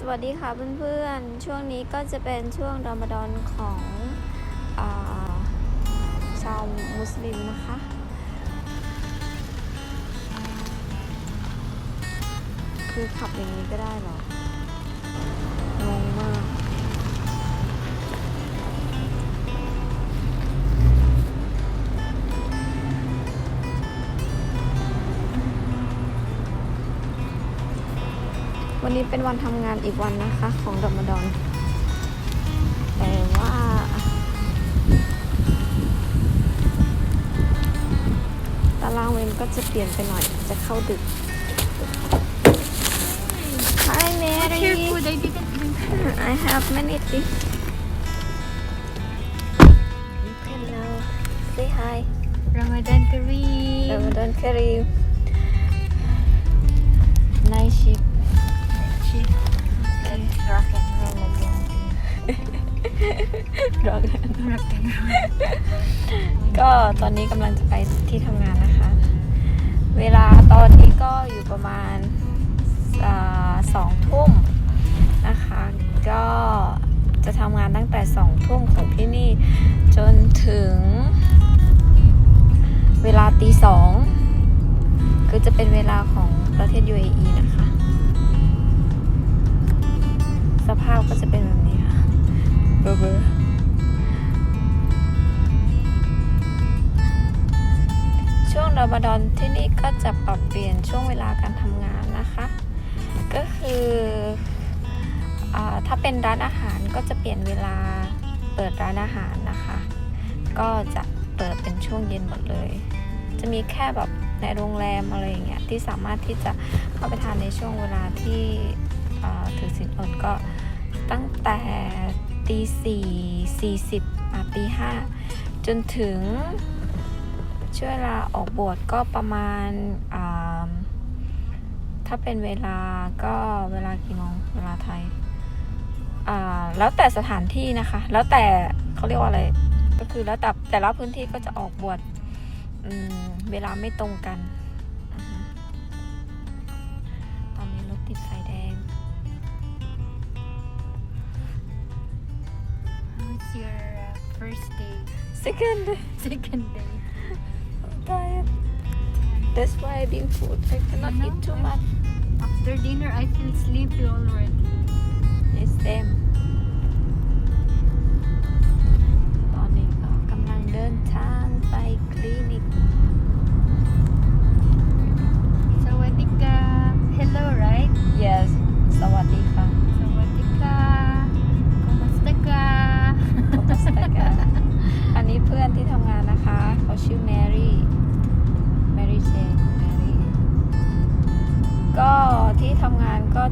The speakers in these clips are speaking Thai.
สวัสดีค่ะเพื่อนๆ ช่วงนี้ก็จะเป็นช่วงรอมฎอนของอาชาวมุสลิมนะคะ คือขับอย่างนี้ก็ได้หรอ วันนี้เป็นวันทำงานอีกวันนะคะ ของรอมฎอน แต่ว่า ตารางเวรก็จะเปลี่ยนไปหน่อย จะเข้าดึก Hi Mary Your food, I didn't bring I have many things You can now say hi Ramadan Kareem. Ramadan Kareem Night shift Let's rock and roll again. รอกัน Rock and roll. ก็ตอนนี้กำลังจะไปที่ทำงานนะคะ เวลาตอนนี้ก็อยู่ประมาณสองทุ่มนะคะ ก็จะทำงานตั้งแต่สองทุ่มของที่นี่จนถึง เวลาตีสองคือจะเป็นเวลาของประเทศ UAE นะคะ ช่วงรอนที่นี่ก็จะปรับเปลี่ยนช่วงเวลาการทำงานนะคะ ก็คืออถ้าเป็นร้านอาหารก็จะเปลี่ยนเวลาเปิดร้านอาหารนะคะ ก็จะเปิดเป็นช่วงเย็นหมดเลย จะมีแค่แบบในโรงแรมอะไรอย่างเงี้ยที่สามารถที่จะเข้าไปทานในช่วงเวลาที่ถือศีลอดก็ตั้งแต่ตีสี่สี่สิบตีห้าจนถึง ช่วงเวลาออกบวชก็ประมาณอ่าถ้าเป็นเวลาก็เวลากี่โมงเวลาไทยอ่าแล้วแต่สถานที่นะคะ แล้วแต่เขาเรียกว่าอะไร ก็คือแล้วแต่แต่ละพื้นที่ก็จะออกบวชอืมเวลาไม่ตรงกันอือฮึตอนนี้รถติดไฟแดง How's your uh, first day? second Second day. That's why I didn't food I cannot No, eat too much. After dinner, I feel sleepy already. It's them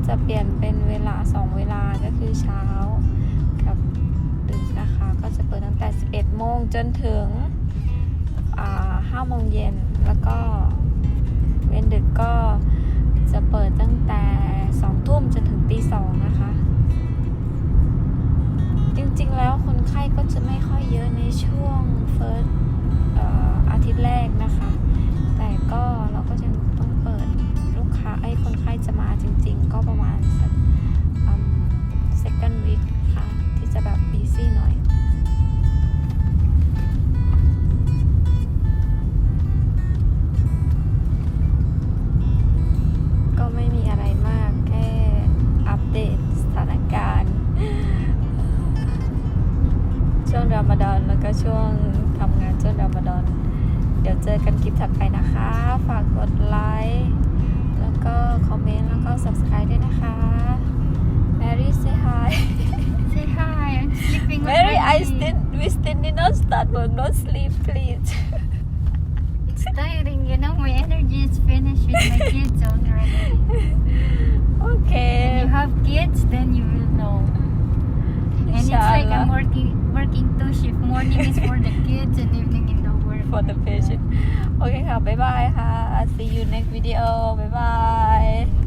จะเปลี่ยนเป็นเวลาสองเวลาก็คือเช้ากับดึกนะคะ ก็จะเปิดตั้งแต่ 11 โมงจนถึงอ่า5โมงเย็น แล้วก็เว้นดึกก็จะเปิดตั้งแต่ 2 ทุ่มจนถึงตีสองนะคะ จริงๆแล้วคนไข้ก็จะไม่ค่อยเยอะในช่วง มฎอนแล้วก็ช่วงทำงานช่วงรอมฎอน เดี๋ยวเจอกันคลิปถัดไปนะคะ ฝากกดไลค์แล้วก็คอมเมนต์แล้วก็ subscribe ด้วยนะคะ Mary say hi Say hi. I'm sleeping Mary I already. still we still did not start but not sleep please It's tiring, you know. My energy is finished with my kids already. When okay you have kids, then you will know. And it's like I'm Inshallah. working working two shift. Morning is for the kids and evening in the work. for the patient โอเคค่ะ บ๊ายบายค่ะ see you next video บ๊ายบาย